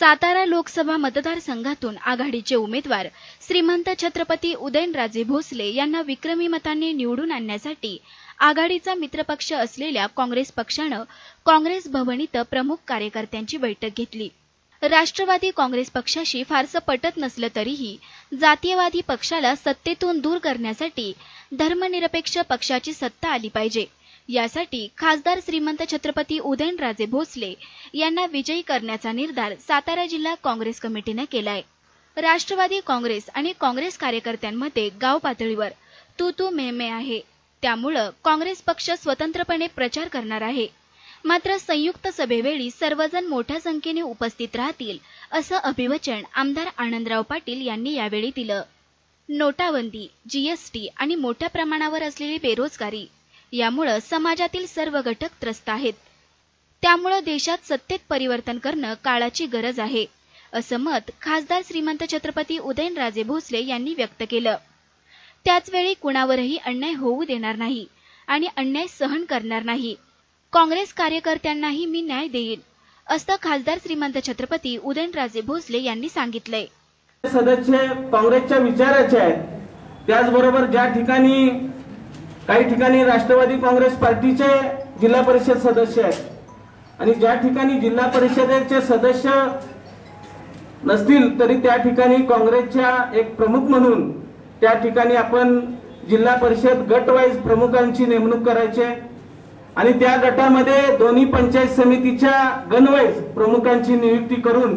सातारा लोकसभा मतदारसंघातून आघाडीचे उमेदवार श्रीमंत छत्रपती उदयनराजे भोसले यांना विक्रमी मतांनी निवडून आणण्यासाठी आघाडीचा मित्रपक्ष असलेल्या काँग्रेस पक्षानं काँग्रेस भवन इथं प्रमुख कार्यकर्त्यांची बैठक घेतली. राष्ट्रवादी काँग्रेस पक्षाशी फारसं पटत नसलं तरीही जातीयवादी पक्षाला सत्तेतून दूर करण्यासाठी धर्मनिरपेक्ष पक्षाची सत्ता आली पाहिजे. यासाठी खासदार श्रीमंत छत्रपती उदयनराजे भोसले यांना विजयी करण्याचा निर्धार सातारा जिल्हा काँग्रेस कमिटीने केलाय. राष्ट्रवादी काँग्रेस आणि काँग्रेस कार्यकर्त्यांमध्ये गाव पातळीवर तू तू मेहमे आहे. त्यामुळं काँग्रेस पक्ष स्वतंत्रपणे प्रचार करणार आहे. मात्र संयुक्त सभेवेळी सर्वजण मोठ्या संख्येने उपस्थित राहतील असं अभिवचन आमदार आनंदराव पाटील यांनी यावेळी दिलं. नोटाबंदी जीएसटी आणि मोठ्या प्रमाणावर असलेली बेरोजगारी यामुळं समाजातील सर्व घटक त्रस्त आहेत. त्यामुळं देशात सत्तेत परिवर्तन करणं काळाची गरज आहे असं मत खासदार श्रीमंत छत्रपती उदयनराजे भोसले यांनी व्यक्त केलं. त्याचवेळी कुणावरही अन्याय होऊ देणार नाही आणि अन्याय सहन करणार नाही. काँग्रेस कार्यकर्त्यांनाही मी न्याय देईन असं खासदार श्रीमंत छत्रपती उदयनराजे भोसले यांनी सांगितलंय. सदस्य काँग्रेसच्या विचाराचे आहेत. त्याचबरोबर ज्या ठिकाणी काही ठिकाणी राष्ट्रवादी काँग्रेस पार्टीचे जिल्हा परिषद सदस्य आहेत. आणि ज्या ठिकाणी जिल्हा परिषदेचे सदस्य नसतील तरी त्या ठिकाणी काँग्रेसच्या एक प्रमुख म्हणून त्या ठिकाणी आपण जिल्हा परिषद गटवाईज प्रमुखांची नेमणूक करायची आणि त्या गटामध्ये दोन्ही पंचायत समितीच्या गणवाईज प्रमुखांची नियुक्ती करून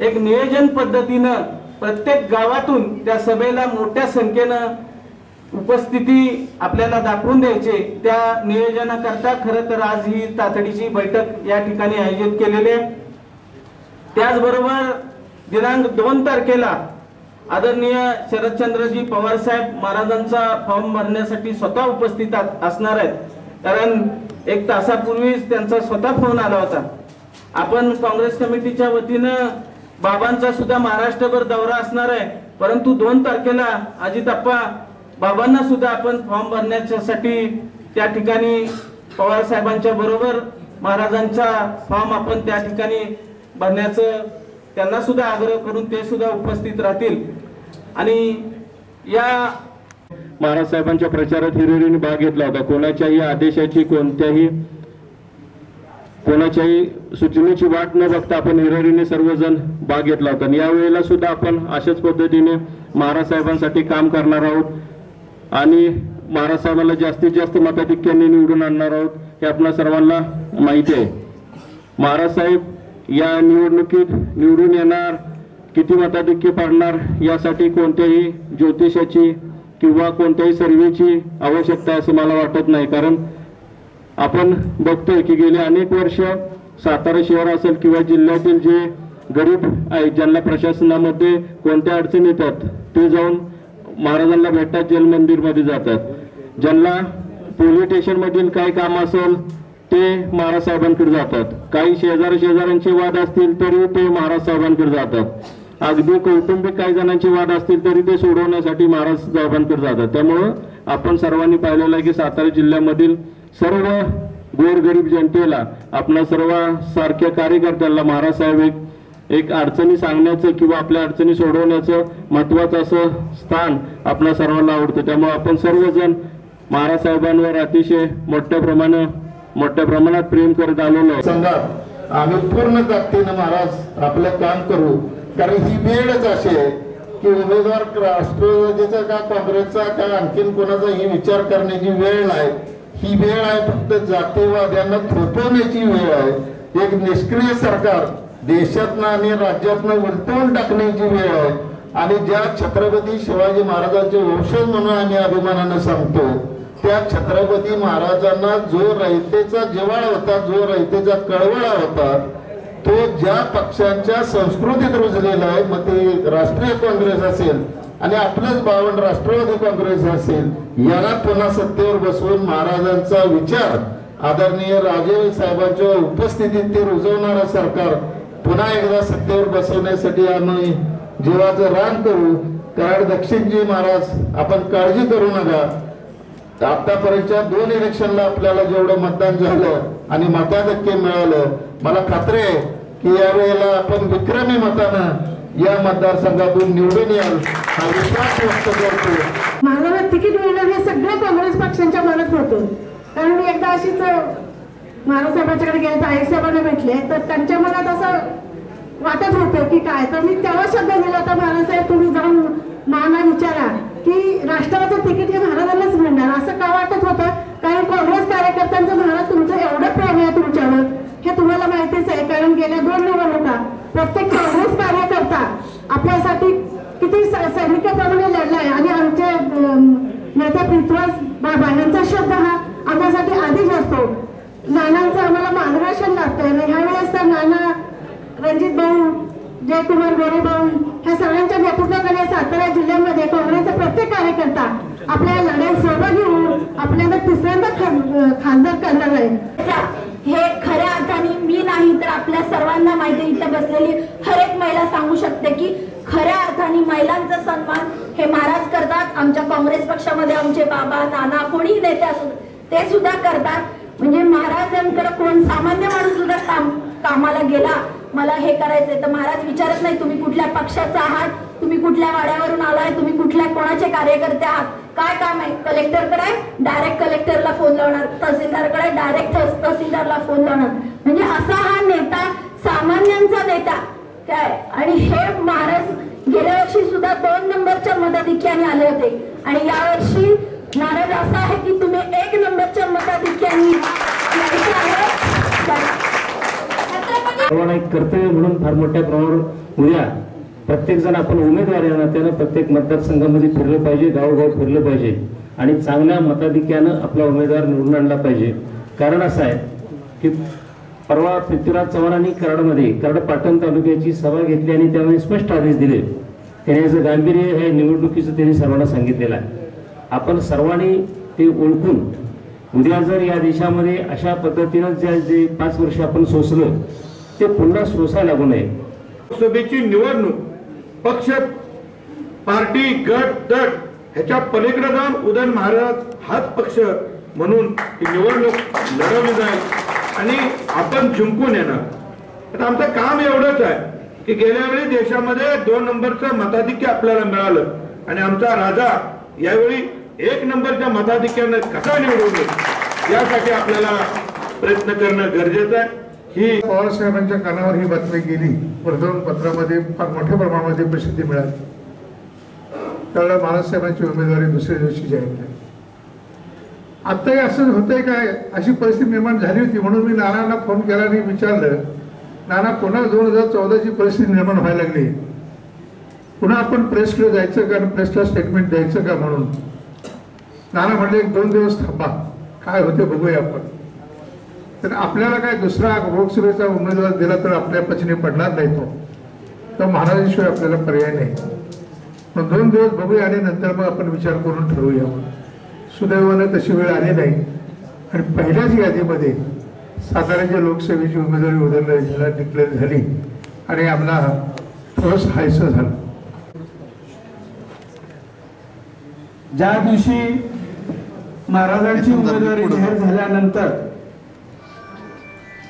एक नियोजन पद्धतीनं प्रत्येक गावातून त्या सभेला मोठ्या संख्येनं उपस्थिती आपल्याला दाखवून द्यायचे त्या नियोजनाकरता खरं तर आज ही तातडीची बैठक या ठिकाणी आयोजित केलेली आहे. त्याचबरोबर दिनांक दोन तारखेला आदरणीय शरदचंद्रजी पवार साहेब महाराजांचा फॉर्म भरण्यासाठी स्वतः उपस्थित असणार आहेत. कारण एक तासापूर्वीच त्यांचा स्वतः फोन आला होता. आपण काँग्रेस कमिटीच्या वतीनं बाबांचा सुद्धा महाराष्ट्रभर दौरा असणार आहे. परंतु दोन तारखेला अजितप्पा बाबांना सुद्धा आपण फॉर्म भरण्यासाठी त्या ठिकाणी पवार साहेबांच्या बरोबर महाराजांचा फॉर्म आपण त्या ठिकाणी भरण्याचं त्यांना सुद्धा आग्रह करून ते सुद्धा उपस्थित राहतील. आणि या महाराज साहेबांच्या प्रचारात हिरिरीने भाग घेतला होता. कोणाच्याही आदेशाची कोणत्याही कोणाच्याही सूचनेची वाट न बघता आपण हिरिरीने सर्वजण भाग घेतला होता. आणि यावेळेला सुद्धा आपण अशाच पद्धतीने महाराज साहेबांसाठी काम करणार आहोत. आणि महाराज जास्तीत जास्त मताधिक्याने निवडून आणणार आहोत हे आपल्या सर्वांना माहिती आहे. महाराज साहेब या निवडणुकीत निवडून येणार किती मताधिक्य पाडणार यासाठी कोणत्याही ज्योतिषाची किंवा कोणत्याही सर्वेची आवश्यकता असं मला वाटत नाही. कारण आपण बघतोय की गेले अनेक वर्ष सातारा शहर असेल किंवा जिल्ह्यातील जे गरीब आहेत ज्यांना प्रशासनामध्ये कोणत्या अडचणी येतात ते जाऊन महाराजांना भेटतात जेल मंदिरमध्ये जातात. ज्यांना पोलीस स्टेशन मधील काय काम असेल ते महाराज साहेबांकडे जातात. काही शेजारी शेजाऱ्यांचे वाद असतील तरी ते महाराज साहेबांकडे जातात. अगदी कौटुंबिक काही जणांचे वाद असतील तरी ते सोडवण्यासाठी महाराज साहेबांकडे जातात. त्यामुळं आपण सर्वांनी पाहिलेलं आहे की सातारा जिल्ह्यामधील सर्व गोरगरीब जनतेला आपल्या सर्व सारख्या कार्यकर्त्यांना महाराज साहेब एक एक अडचणी सांगण्याचं किंवा आपल्या अडचणी सोडवण्याचं महत्वाचं असं स्थान आपल्या सर्वांना आवडतं. त्यामुळे आपण सर्वजण महाराज साहेबांवर अतिशय मोठ्या प्रमाणात मोठ्या प्रमाणात प्रेम करत आलेलो आहे संघात आम्ही पूर्ण ताकदीनं महाराज आपलं काम करू. कारण ही वेळच अशी आहे की उमेदवार राष्ट्रवादीचा का काँग्रेसचा का आणखीन कोणाचा ही विचार करण्याची वेळ नाही. ही वेळ आहे फक्त जातीवाद्यांना थोपवण्याची वेळ आहे. एक निष्क्रिय सरकार देशातनं आणि राज्यातनं उलटवून टाकण्याची वेळ आहे. आणि ज्या छत्रपती शिवाजी महाराजांचे वंशज म्हणून आम्ही अभिमानानं सांगतो त्या छत्रपती महाराजांना जो रयतेचा जिवाळा होता जो रयतेचा कळवळा होता तो ज्या पक्षांच्या संस्कृतीत रुजलेला आहे मग ते राष्ट्रीय काँग्रेस असेल आणि आपलंच बावन राष्ट्रवादी काँग्रेस असेल याला पुन्हा सत्तेवर बसवून महाराजांचा विचार आदरणीय राजे साहेबांच्या उपस्थितीत ते रुजवणारं सरकार पुन्हा एकदा सत्तेवर बसवण्यासाठी आम्ही जीवाचं रान करू. कारण दक्षिणजी महाराज आपण काळजी करू नका. आतापर्यंतच्या दोन इलेक्शनला आपल्याला जेवढं मतदान झालं आणि मताधिक्य मिळालं मला खात्री आहे की यावेळेला आपण विक्रमी मतानं या मतदारसंघातून निवडून याल हा विश्वास व्यक्त करतो. मला तिकीट मिळणं हे सगळ्या काँग्रेस पक्षांच्या मनात होतं कारण मी एकदा अशीच महाराजसाहेबांच्याकडे गेले तर आईसाहेबांना भेटले. तर त्यांच्या मनात असं वाटत होतं की काय? तर मी तेव्हा शब्द दिला होता महाराजसाहेब तुम्ही जाऊन माना विचारा की राष्ट्रवादीचं तिकीट हे महाराजांनाच मिळणार. असं का वाटत होतं? कारण काँग्रेस कार्यकर्त्यांचं महाराज तुमचं एवढं प्रेम आहे तुमच्यावर. हे तुम्हाला माहितीच आहे कारण गेल्या दोन निवडणुका प्रत्येक काँग्रेस कार्यकर्ता आपल्यासाठी किती सैनिकाप्रमाणे लढलाय. आणि आमचे नेते पृथ्वीराज बाबा यांचा शब्द हा आपल्यासाठी आधीच असतो. नानांचं आम्हाला मार्गदर्शन लागतंय. आणि ह्यावेळेस तर नाना रणजित भाऊ जयकुमार गोरे भाऊ ह्या सगळ्यांच्या नेतृत्वाखाली सातारा जिल्ह्यामध्ये काँग्रेसचा प्रत्येक कार्यकर्ता आपल्या या लढ्यात सहभागी होऊन आपल्याला तिसऱ्यांदा खासदार करणार आहे. हे खऱ्या अर्थाने मी नाही तर आपल्या सर्वांना माहिती इथे बसलेली हर एक महिला सांगू शकते की खऱ्या अर्थाने महिलांचा सन्मान हे महाराज करतात. आमच्या काँग्रेस पक्षामध्ये आमचे बाबा नाना कोणी नेते असू ते सुद्धा करतात. म्हणजे महाराजांकडे कोण सामान्य माणूस सुद्धा काम कामाला गेला मला हे करायचंय तर महाराज विचारत नाही तुम्ही कुठल्या पक्षाचा आहात? तुम्ही कुठल्या वाड्यावरून आलाय? तुम्ही कुठल्या कोणाचे कार्यकर्ते आहात? काय काम आहे? कलेक्टरकडे? डायरेक्ट कलेक्टरला फोन लावणार तहसीलदारकडे? डायरेक्ट तहसीलदारला फोन लावणार. म्हणजे असा हा नेता सामान्यांचा नेता. काय? आणि हे महाराज गेल्या वर्षी सुद्धा दोन नंबरच्या मताधिक्याने आले होते. आणि यावर्षी नाराज असा आहे की तुम्ही एक नंबरच्या मताधिक्यांनी एक कर्तव्य म्हणून फार मोठ्या प्रमाणावर उद्या प्रत्येक जण आपण उमेदवार या नात्यानं प्रत्येक मतदारसंघामध्ये फिरलं पाहिजे गावोगाव फिरलं पाहिजे. आणि चांगल्या मताधिक्यानं आपला उमेदवार निवडून आणला पाहिजे. कारण असं आहे की परवा पृथ्वीराज चव्हाणांनी कराडमध्ये कराड पाटण तालुक्याची सभा घेतली आणि त्यामध्ये स्पष्ट आदेश दिले. त्याने याचं गांभीर्य हे निवडणुकीचं त्यांनी सर्वांना सांगितलेलं आहे. आपण सर्वांनी ते ओळखून उद्या जर या देशामध्ये अशा पद्धतीनं जे जे पाच वर्ष आपण सोसलं ते पुन्हा सोसायला लागू नये. लोकसभेची निवडणूक पक्ष पार्टी गट दट ह्याच्या पलीकडे जाऊन उदयन महाराज हाच पक्ष म्हणून ही निवडणूक लढवली जाईल आणि आपण जिंकून येणार. आता आमचं काम एवढंच आहे की गेल्या वेळी देशामध्ये दोन नंबरचं मताधिक्य आपल्याला मिळालं आणि आमचा राजा यावेळी एक नंबरच्या मताधिक्यानं कसा निवडून यासाठी आपल्याला प्रयत्न करणं गरजेचं आहे. ही पवारसाहेबांच्या कानावर ही बातमी गेली वर्तमानपत्रामध्ये फार मोठ्या प्रमाणामध्ये प्रसिद्धी मिळाली. त्यावेळेला बाळासाहेबांची उमेदवारी दुसऱ्या दिवशी जाहीर झाली. आत्ताही असं होतंय काय अशी परिस्थिती निर्माण झाली होती म्हणून मी नानांना फोन केला आणि विचारलं नाना पुन्हा दोन हजार चौदाची परिस्थिती निर्माण व्हायला लागली. पुन्हा आपण प्रेसकडे जायचं का? आणि प्रेसला स्टेटमेंट द्यायचं का? म्हणून. नाना म्हणले एक दोन दिवस थांबा. काय होते बघूया आपण. तर आपल्याला काय दुसरा लोकसभेचा उमेदवार दिला तर आपल्या पचनी पडणार नाही तो. तर महाराजांशिवाय आपल्याला पर्याय नाही. मग दोन दिवस बघूया आणि नंतर मग आपण विचार करून ठरवूया. सुदैवानं तशी वेळ आली नाही. आणि पहिल्याच यादीमध्ये साताऱ्याच्या लोकसभेची उमेदवारी उदरला डिक्लेअर झाली आणि आम्हाला ठोस हायसं झालं. ज्या दिवशी महाराजांची उमेदवारी जाहीर झाल्यानंतर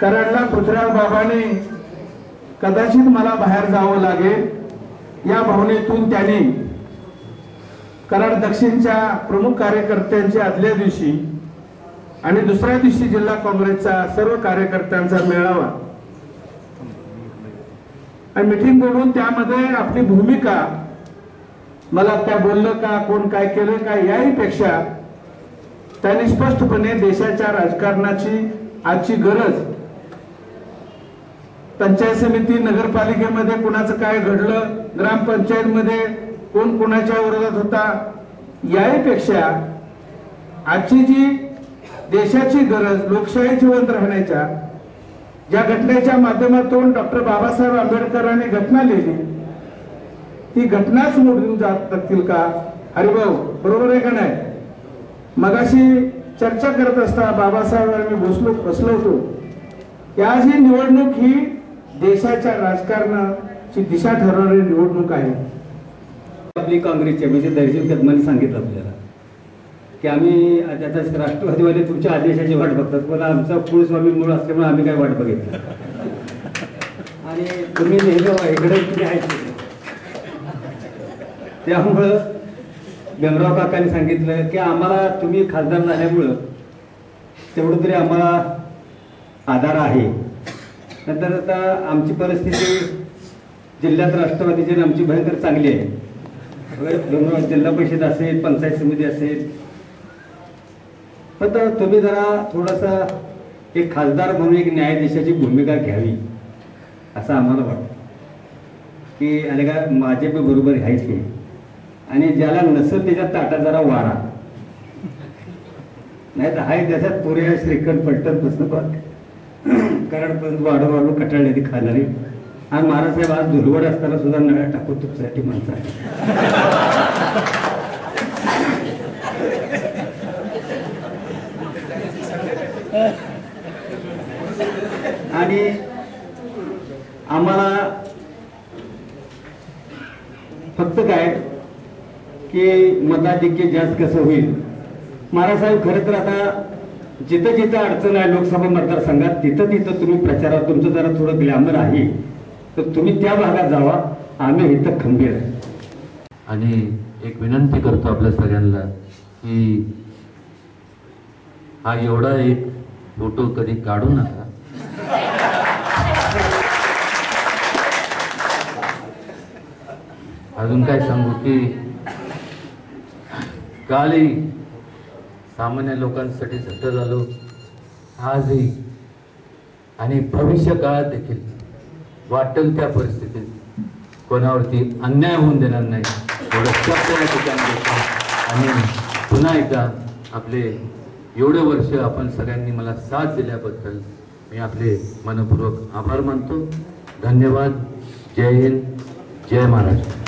कराडला पृथ्वीराज बाबाने कदाचित मला बाहेर जावं लागेल. या भावनेतून त्यांनी कराड दक्षिणच्या प्रमुख कार्यकर्त्यांच्या आदल्या दिवशी आणि दुसऱ्या दिवशी जिल्हा काँग्रेसचा सर्व कार्यकर्त्यांचा मेळावा. आणि मिटिंग बोलून त्यामध्ये आपली भूमिका मला काय बोललं का कोण काय केलं का याही पेक्षा त्यांनी स्पष्टपणे देशाच्या राजकारणाची आजची गरज पंचायत समिती नगरपालिकेमध्ये कुणाचं काय घडलं ग्रामपंचायतमध्ये कोण कुणाच्या विरोधात होता याहीपेक्षा आजची जी देशाची गरज लोकशाही जिवंत राहण्याच्या ज्या घटनेच्या माध्यमातून डॉक्टर बाबासाहेब आंबेडकरांनी घटना लिहिली ती घटनाच मोडून जात असतील का? हरिभाऊ बरोबर आहे का नाही? मगाशी चर्चा करत असता बाबासाहेब मी बसलो बसलो होतो. की आज ही निवडणूक ही देशाच्या राजकारणाची दिशा ठरवणारी निवडणूक आहे. आपली काँग्रेसची म्हणजे दर्शन कदमाने सांगितलं आपल्याला. की आम्ही त्याचा राष्ट्रवादीवाले तुमच्या आदेशाची वाट बघतात. पण आमचा कुळस्वामी मूळ असल्यामुळे आम्ही काय वाट बघितलं आणि तुम्ही नेहमी इकडे इकडे आहेत. त्यामुळं भीमराव काकांनी सांगितलं की आम्हाला तुम्ही खासदार झाल्यामुळं तेवढं तरी आम्हाला आधार आहे. नंतर आता आमची परिस्थिती जिल्ह्यात राष्ट्रवादीची आणि आमची भयंकर चांगली आहे. जिल्हा परिषद असेल पंचायत समिती असेल. पण तुम्ही जरा थोडासा एक खासदार म्हणून एक न्यायाधीशाची भूमिका घ्यावी असं आम्हाला वाटतं. की आणि का माझे बी बरोबर घ्यायचे आणि ज्याला नसेल त्याच्या ताटात जरा वारा. नाही तर हाय त्याच्यात पुरे श्रीखंड पलटत बसणं बघ कारण पण वाढू वाढू कटाळले ती खाणारी. आणि महाराजसाहेब आज धुलवड असताना सुद्धा नळ्या टाकू तुमच्यासाठी माणसं आहे आणि आम्हाला फक्त काय की मताधिक्य जास्त कसं होईल? महाराजसाहेब खरं तर आता जिथं जिथं अडचण आहे लोकसभा मतदारसंघात तिथं तिथं तुम्ही प्रचारात तुमचं जरा थोडं ग्लॅमर आहे. तर तुम्ही त्या भागात जावा. आम्ही इथं खंबीर आहे. आणि एक विनंती करतो आपल्या सगळ्यांना की हा एवढा एक फोटो कधी काढू नका. अजून काय सांगू की कालही सामान्य लोकांसाठी सत्य झालो आजही आणि भविष्य काळात देखील वाटेल त्या परिस्थितीत. कोणावरती अन्याय होऊन देणार नाही. या ठिकाणी आणि पुन्हा एकदा आपले एवढे वर्ष आपण सगळ्यांनी मला साथ दिल्याबद्दल मी आपले मनपूर्वक आभार मानतो. धन्यवाद. जय हिंद. जय महाराष्ट्र.